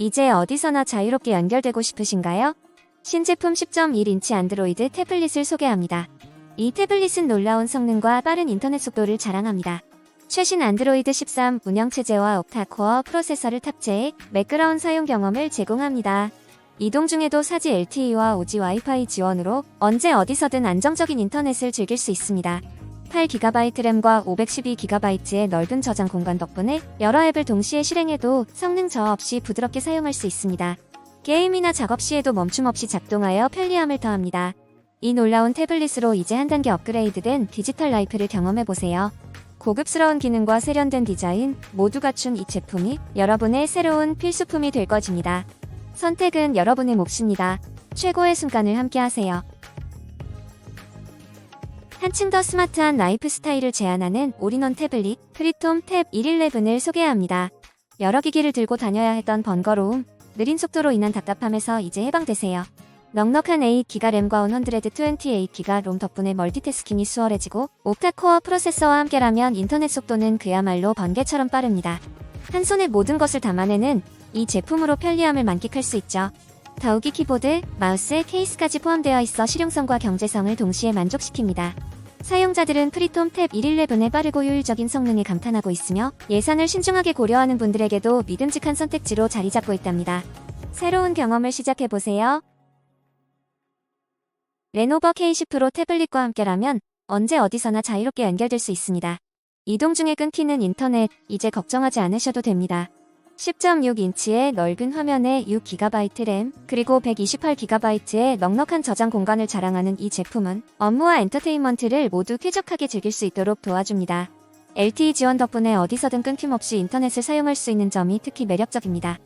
이제 어디서나 자유롭게 연결되고 싶으신가요? 신제품 10.1인치 안드로이드 태블릿을 소개합니다. 이 태블릿은 놀라운 성능과 빠른 인터넷 속도를 자랑합니다. 최신 안드로이드 13 운영체제와 옥타코어 프로세서를 탑재해 매끄러운 사용 경험을 제공합니다. 이동 중에도 사지 LTE와 오지 와이파이 지원으로 언제 어디서든 안정적인 인터넷을 즐길 수 있습니다. 8GB 램과 512GB의 넓은 저장 공간 덕분에 여러 앱을 동시에 실행해도 성능 저하 없이 부드럽게 사용할 수 있습니다. 게임이나 작업 시에도 멈춤 없이 작동하여 편리함을 더합니다. 이 놀라운 태블릿으로 이제 한 단계 업그레이드된 디지털 라이프를 경험해보세요. 고급스러운 기능과 세련된 디자인 모두 갖춘 이 제품이 여러분의 새로운 필수품이 될 것입니다. 선택은 여러분의 몫입니다. 최고의 순간을 함께하세요. 한층 더 스마트한 라이프 스타일을 제안하는 올인원 태블릿 프리톰 탭 111을 소개합니다. 여러 기기를 들고 다녀야 했던 번거로움, 느린 속도로 인한 답답함에서 이제 해방되세요. 넉넉한 8기가 램과 128기가 롬 덕분에 멀티태스킹이 수월해지고 옥타코어 프로세서와 함께라면 인터넷 속도는 그야말로 번개처럼 빠릅니다. 한 손에 모든 것을 담아내는 이 제품으로 편리함을 만끽할 수 있죠. 더욱이 키보드, 마우스, 케이스까지 포함되어 있어 실용성과 경제성을 동시에 만족시킵니다. 사용자들은 프리톰 탭 111의 빠르고 효율적인 성능에 감탄하고 있으며 예산을 신중하게 고려하는 분들에게도 믿음직한 선택지로 자리 잡고 있답니다. 새로운 경험을 시작해보세요. 레노버 K10 프로 태블릿과 함께라면 언제 어디서나 자유롭게 연결될 수 있습니다. 이동 중에 끊기는 인터넷 이제 걱정하지 않으셔도 됩니다. 10.6인치의 넓은 화면에 6GB 램, 그리고 128GB의 넉넉한 저장 공간을 자랑하는 이 제품은 업무와 엔터테인먼트를 모두 쾌적하게 즐길 수 있도록 도와줍니다. LTE 지원 덕분에 어디서든 끊김없이 인터넷을 사용할 수 있는 점이 특히 매력적입니다.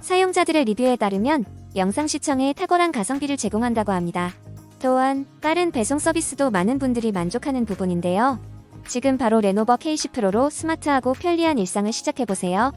사용자들의 리뷰에 따르면 영상 시청에 탁월한 가성비를 제공한다고 합니다. 또한 빠른 배송 서비스도 많은 분들이 만족하는 부분인데요. 지금 바로 레노버 K10 프로로 스마트하고 편리한 일상을 시작해보세요.